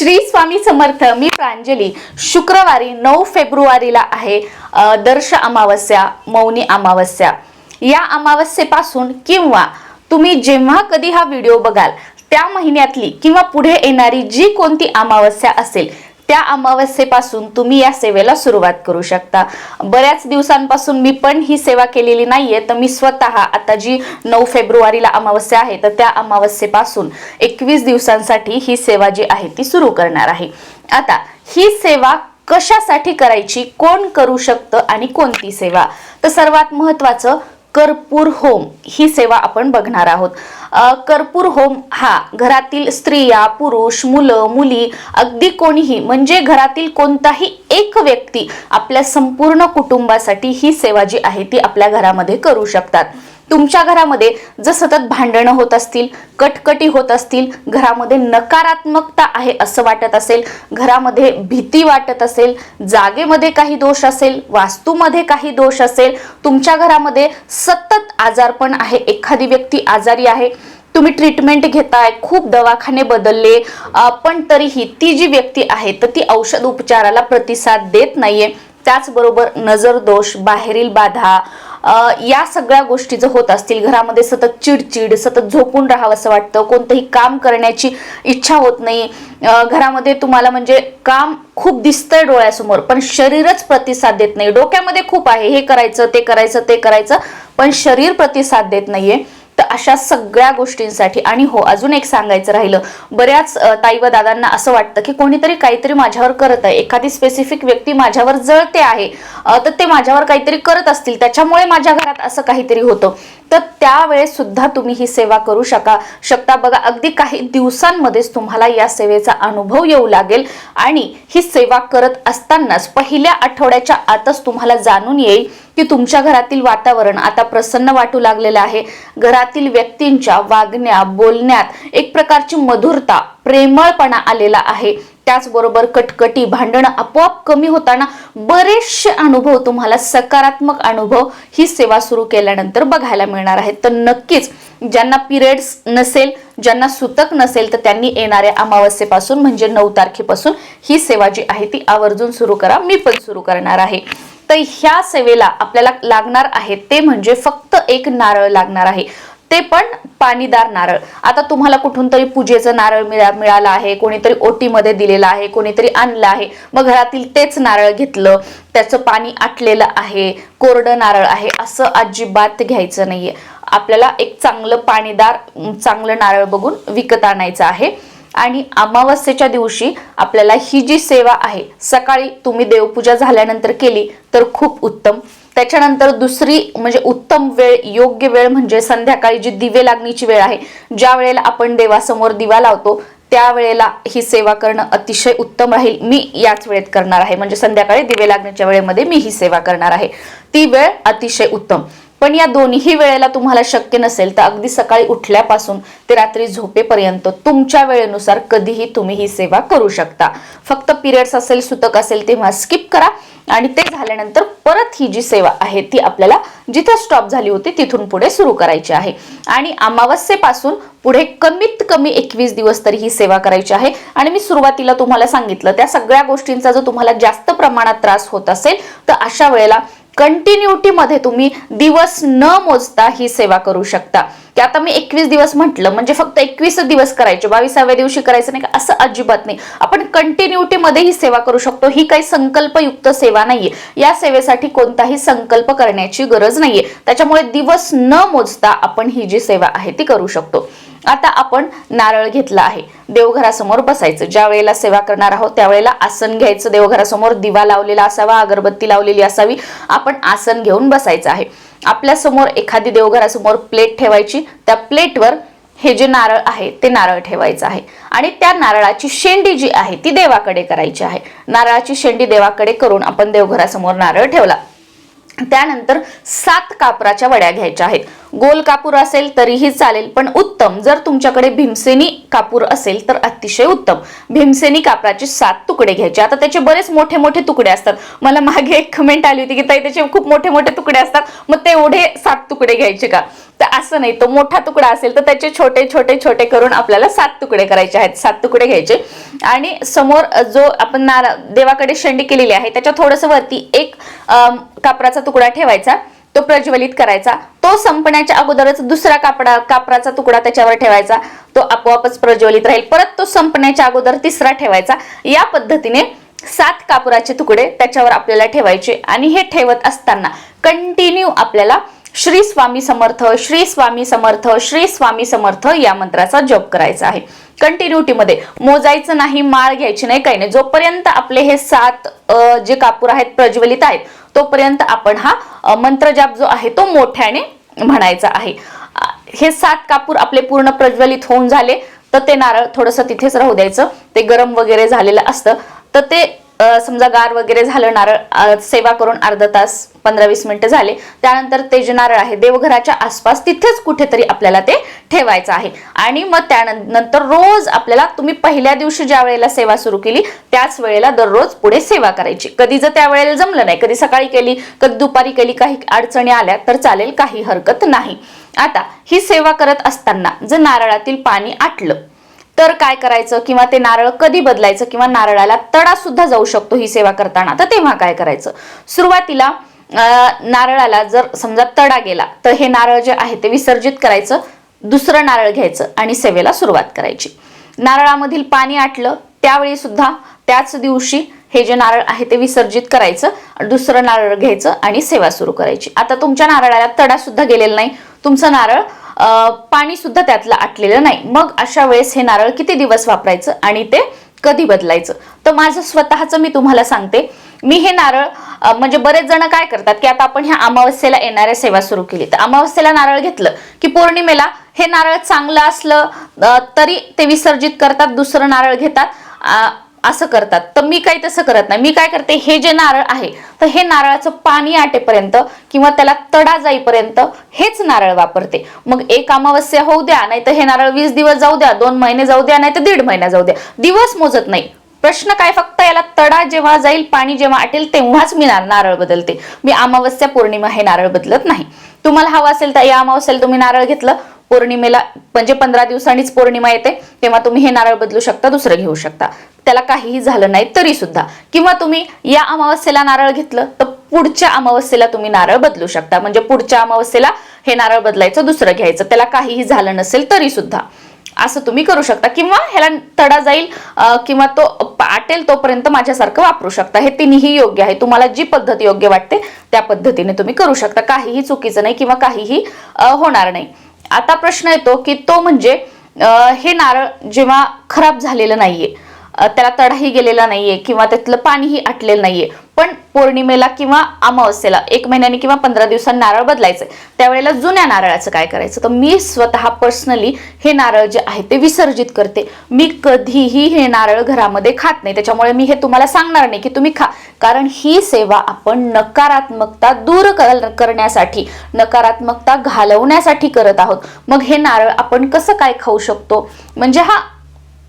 श्री स्वामी समर्थ मी प्रांजली. शुक्रवारी नऊ फेब्रुवारीला आहे दर्श अमावस्या मौनी अमावस्या. या अमावस्येपासून किंवा तुम्ही जेव्हा कधी हा व्हिडिओ बघाल त्या महिन्यातली किंवा पुढे येणारी जी कोणती अमावस्या असेल त्या अमावस्येपासून तुम्ही या सेवेला सुरुवात करू शकता. बऱ्याच दिवसांपासून मी पण ही सेवा केलेली नाहीये तर मी स्वतः आता जी नऊ फेब्रुवारीला अमावस्या आहे तर त्या अमावस्येपासून एकवीस दिवसांसाठी ही सेवा जी आहे ती सुरू करणार आहे. आता ही सेवा कशासाठी करायची कोण करू शकतं आणि कोणती सेवा? तर सर्वात महत्वाचं कर्पूर होम ही सेवा आपण बघणार आहोत. कर्पूर होम हा घरातील स्त्रिया पुरुष मुलं मुली अगदी कोणीही म्हणजे घरातील कोणताही एक व्यक्ती आपल्या संपूर्ण कुटुंबासाठी ही सेवा जी आहे ती आपल्या घरामध्ये करू शकतात. तुमच्या घरामध्ये जर सतत भांडणं होत असतील कटकटी होत असतील घरामध्ये नकारात्मकता आहे असं वाटत असेल घरामध्ये भीती वाटत असेल जागेमध्ये काही दोष असेल वास्तूमध्ये काही दोष असेल तुमच्या घरामध्ये सतत आजारपण आहे एखादी व्यक्ती आजारी आहे तुम्ही ट्रीटमेंट घेताय खूप दवाखाने बदलले पण तरीही ती जी व्यक्ती आहे तर ती औषध उपचाराला प्रतिसाद देत नाहीये. त्याचबरोबर नजर दोष बाहेरील बाधा या सगळ्या गोष्टी जर होत असतील. घरामध्ये सतत चिडचिड सतत झोपून राहावं असं वाटतं. कोणतंही काम करण्याची इच्छा होत नाही. घरामध्ये तुम्हाला म्हणजे काम खूप दिसतंय डोळ्यासमोर पण शरीरच प्रतिसाद देत नाही. डोक्यामध्ये खूप आहे हे करायचं ते करायचं ते करायचं पण शरीर प्रतिसाद देत नाहीये. तर अशा सगळ्या गोष्टींसाठी आणि हो अजून एक सांगायचं राहिलं बऱ्याच ताई व दादांना असं वाटतं की कोणीतरी काहीतरी माझ्यावर करत आहे. एखादी स्पेसिफिक व्यक्ती माझ्यावर जळते आहे तर ते माझ्यावर काहीतरी करत असतील. त्याच्यामुळे माझ्या घरात असं काहीतरी होतं. तर त्यावेळेस सुद्धा तुम्ही ही सेवा करू शका शकता. बघा अगदी काही दिवसांमध्येच तुम्हाला या सेवेचा अनुभव येऊ लागेल आणि ही सेवा करत असतानाच पहिल्या आठवड्याच्या आतच तुम्हाला जाणून येईल की तुमच्या घरातील वातावरण आता प्रसन्न वाटू लागलेलं आहे. घरातील व्यक्तींच्या वागण्या बोलण्यात एक प्रकारची मधुरता प्रेमळपणा आलेला आहे. त्याचबरोबर कटकटी भांडणं आपोआप कमी होताना बरेचसे अनुभव तुम्हाला सकारात्मक अनुभव ही सेवा सुरू केल्यानंतर बघायला मिळणार आहेत. तर नक्कीच ज्यांना पिरियड्स नसेल ज्यांना सुतक नसेल तर त्यांनी येणाऱ्या अमावस्येपासून म्हणजे नऊ तारखेपासून ही सेवा जी आहे ती आवर्जून सुरू करा. मी पण सुरू करणार आहे. तर ह्या सेवेला आपल्याला लागणार आहे ते म्हणजे फक्त एक नारळ लागणार आहे. ते पण पाणीदार नारळ. आता तुम्हाला कुठून तरी पूजेचं नारळ मिळा मिळालं आहे कोणीतरी ओटीमध्ये दिलेलं आहे कोणीतरी आणलं आहे. मग घरातील तेच नारळ घेतलं त्याचं पाणी आटलेलं आहे कोरडं नारळ आहे असं अजिबात घ्यायचं नाहीये. आपल्याला एक चांगलं पाणीदार चांगलं नारळ बघून विकत आणायचं आहे. आणि अमावस्येच्या दिवशी आपल्याला ही जी सेवा आहे सकाळी तुम्ही देवपूजा झाल्यानंतर केली तर खूप उत्तम. त्याच्यानंतर दुसरी म्हणजे उत्तम वेळ योग्य वेळ म्हणजे संध्याकाळी जी दिवे लागणीची वेळ आहे ज्या वेळेला आपण देवासमोर दिवा लावतो त्यावेळेला ही सेवा करणं अतिशय उत्तम राहील. मी याच वेळेत करणार आहे. म्हणजे संध्याकाळी दिवे लागण्याच्या वेळेमध्ये मी ही सेवा करणार आहे. ती वेळ अतिशय उत्तम. पण या दोन्ही वेळेला तुम्हाला शक्य नसेल तर अगदी सकाळी उठल्यापासून ते रात्री झोपेपर्यंत तुमच्या वेळेनुसार कधीही तुम्ही ही सेवा करू शकता. फक्त पिरियड्स असेल सुतक असेल तेव्हा स्किप करा आणि ते झाल्यानंतर परत ही जी सेवा आहे ती आपल्याला जिथे स्टॉप झाली होती तिथून पुढे सुरू करायची आहे. आणि अमावस्येपासून पुढे कमीत कमी एकवीस दिवस तरी ही सेवा करायची आहे. आणि मी सुरुवातीला तुम्हाला सांगितलं त्या सगळ्या गोष्टींचा जर तुम्हाला जास्त प्रमाणात त्रास होत असेल तर अशा वेळेला कंटिन्युटी मध्ये तुम्ही दिवस न मोजता ही सेवा करू शकता. की आता मी एकवीस दिवस म्हटलं म्हणजे फक्त एकवीस दिवस करायचे. बावीसाव्या दिवशी करायचं नाही का? असं अजिबात नाही. आपण कंटिन्युटी मध्ये ही सेवा करू शकतो. ही काही संकल्पयुक्त सेवा नाहीये. या सेवेसाठी कोणताही संकल्प करण्याची गरज नाहीये. त्याच्यामुळे दिवस न मोजता आपण ही जी सेवा आहे ती करू शकतो. आता आपण नारळ घेतला आहे. देवघरासमोर बसायचं. ज्या वेळेला सेवा करणार आहोत त्यावेळेला आसन घ्यायचं. देवघरासमोर दिवा लावलेला असावा अगरबत्ती लावलेली असावी. आपण आसन घेऊन बसायचं आहे. आपल्यासमोर एखादी देवघरासमोर प्लेट ठेवायची. त्या प्लेटवर हे जे नारळ आहे ते नारळ ठेवायचं आहे. आणि त्या नारळाची शेंडी जी आहे ती देवाकडे करायची आहे. नारळाची शेंडी देवाकडे करून आपण देवघरासमोर नारळ ठेवला. त्यानंतर सात कापराच्या वड्या घ्यायच्या आहेत. गोल कापूर असेल तरीही चालेल पण उत्तम. जर तुमच्याकडे भीमसेनी कापूर असेल तर अतिशय उत्तम. भीमसेनी कापराचे सात तुकडे घ्यायचे. आता त्याचे बरेच मोठे मोठे तुकडे असतात. मला मागे एक कमेंट आली होती की ताई त्याचे खूप मोठे मोठे तुकडे असतात. मग तेवढे सात तुकडे घ्यायचे का? तर असं नाही. तो मोठा तुकडा असेल तर त्याचे छोटे छोटे छोटे करून आपल्याला सात तुकडे करायचे आहेत. सात तुकडे घ्यायचे. आणि समोर जो आपण नारा देवाकडे शेंडी केलेली आहे त्याच्या थोडस वरती एक कापराचा तुकडा ठेवायचा. तो प्रज्वलित करायचा. तो संपण्याच्या अगोदरच दुसरा कापडा कापराचा तुकडा त्याच्यावर ठेवायचा. तो आपोआपच प्रज्वलित राहील. परत तो संपण्याच्या अगोदर तिसरा ठेवायचा. या पद्धतीने सात कापुराचे तुकडे त्याच्यावर आपल्याला ठेवायचे. आणि हे ठेवत असताना कंटिन्यू आपल्याला श्री स्वामी समर्थ श्री स्वामी समर्थ श्री स्वामी समर्थ या मंत्राचा जप करायचा आहे. कंटिन्युटीमध्ये मोजायचं नाही माळ घ्यायची नाही काही नाही. जोपर्यंत आपले हे सात जे कापूर आहेत प्रज्वलित आहेत तोपर्यंत आपण हा मंत्रजाप जो आहे तो मोठ्याने म्हणायचा आहे. हे सात कापूर आपले पूर्ण प्रज्वलित होऊन झाले तर ते नारळ थोडंसं तिथेच राहू द्यायचं. ते गरम वगैरे झालेलं असतं. तर ते समजा गार वगैरे झालं नारळ सेवा करून अर्धा तास पंधरा वीस मिनिटं झाले. त्यानंतर ते जे नारळ आहे. देवघराच्या आसपास तिथेच कुठेतरी आपल्याला ते ठेवायचं आहे. आणि मग त्यानंतर रोज आपल्याला तुम्ही पहिल्या दिवशी ज्या वेळेला सेवा सुरू केली त्याच वेळेला दररोज पुढे सेवा करायची. कधी जर त्या वेळेला जमलं नाही कधी सकाळी केली कधी दुपारी केली काही अडचणी आल्या तर चालेल काही हरकत नाही. आता ही सेवा करत असताना जर नारळातील पाणी आटलं तर काय करायचं? किंवा ते नारळ कधी बदलायचं? किंवा नारळाला तडा सुद्धा जाऊ शकतो ही सेवा करताना. तर तेव्हा काय करायचं? सुरुवातीला नारळाला जर समजा तडा गेला तर हे नारळ जे आहे ते विसर्जित करायचं दुसरं नारळ घ्यायचं आणि सेवेला सुरुवात करायची. नारळामधील पाणी आटलं त्यावेळी सुद्धा त्याच दिवशी हे जे नारळ आहे ते विसर्जित करायचं दुसरं नारळ घ्यायचं आणि सेवा सुरू करायची. आता तुमच्या नारळाला तडा सुद्धा गेलेला नाही. तुमचं नारळ पाणी सुद्धा त्यातलं आटलेलं नाही. मग अशा वेळेस हे नारळ किती दिवस वापरायचं आणि ते कधी बदलायचं? तर माझं स्वतःचं मी तुम्हाला सांगते. मी हे नारळ म्हणजे बरेच जण काय करतात की आता आपण ह्या अमावस्येला येणाऱ्या सेवा सुरू केली. तर अमावस्येला नारळ घेतलं की पौर्णिमेला हे नारळ चांगलं असलं तरी ते विसर्जित करतात दुसरं नारळ घेतात असं करतात. तर मी काही तसं करत नाही. मी काय करते हे जे नारळ आहे तर हे नारळाचं पाणी आटेपर्यंत किंवा त्याला तडा जाईपर्यंत हेच नारळ वापरते. मग एक अमावस्या होऊ द्या नाही तर हे नारळ वीस दिवस जाऊ द्या दोन महिने जाऊ द्या नाही तर दीड महिना जाऊ द्या. दिवस मोजत नाही. प्रश्न काय? फक्त याला तडा जेव्हा जाईल पाणी जेव्हा आटेल तेव्हाच मी नारळ बदलते. मी अमावस्या पौर्णिमा हे नारळ बदलत नाही. तुम्हाला हवं असेल तर या अमावस्याला तुम्ही नारळ घेतलं. पौर्णिमेला म्हणजे पंधरा दिवसांनीच पौर्णिमा येते. तेव्हा तुम्ही हे नारळ बदलू शकता दुसरं घेऊ शकता. त्याला काहीही झालं नाही तरी सुद्धा. किंवा तुम्ही या अमावस्येला नारळ घेतलं तर पुढच्या अमावस्येला तुम्ही नारळ बदलू शकता. म्हणजे पुढच्या अमावस्येला हे नारळ बदलायचं दुसरं घ्यायचं. त्याला काहीही झालं नसेल तरी सुद्धा. असं तुम्ही करू शकता किंवा ह्याला तडा जाईल किंवा तो आटेल तोपर्यंत माझ्यासारखं वापरू शकता. हे तिन्ही योग्य आहे. तुम्हाला जी पद्धत योग्य वाटते त्या पद्धतीने तुम्ही करू शकता. काहीही चुकीचं नाही किंवा काहीही होणार नाही. आता प्रश्न येतो की तो म्हणजे हे नारळ जेव्हा खराब झालेलं नाहीये त्याला तडाही गेलेला नाहीये किंवा त्यातलं पाणीही आटलेलं नाहीये पण पौर्णिमेला किंवा अमावस्येला एक महिन्याने किंवा पंधरा दिवसांनी नारळ बदलायचं. त्यावेळेला जुन्या नारळाचं काय करायचं? तर मी स्वतः पर्सनली हे नारळ जे आहे ते विसर्जित करते. मी कधीही हे नारळ घरामध्ये खात नाही. त्याच्यामुळे मी हे तुम्हाला सांगणार नाही की तुम्ही खा. कारण ही सेवा आपण नकारात्मकता दूर करण्यासाठी नकारात्मकता घालवण्यासाठी करत आहोत. मग हे नारळ आपण कसं काय खाऊ शकतो? म्हणजे हा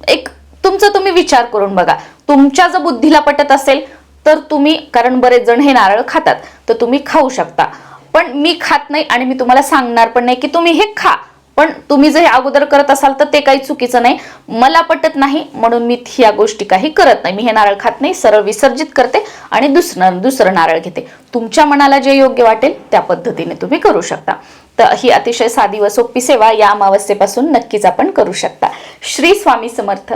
एक तुमचा तुम्ही विचार करून बघा. तुमच्या जर बुद्धीला पटत असेल तर तुम्ही कारण बरेच जण हे नारळ खातात तर तुम्ही खाऊ शकता. पण मी खात नाही आणि मी तुम्हाला सांगणार पण नाही की तुम्ही हे खा. पण तुम्ही जर हे अगोदर करत असाल तर ते काही चुकीचं नाही. मला पटत नाही म्हणून मी ह्या गोष्टी काही करत नाही. मी हे नारळ खात नाही सरळ विसर्जित करते आणि दुसरं दुसरं नारळ घेते. तुमच्या मनाला जे योग्य वाटेल त्या पद्धतीने तुम्ही करू शकता. तर ही अतिशय साधी व सोपी सेवा या अमावस्येपासून नक्कीच आपण करू शकता. श्री स्वामी समर्थ.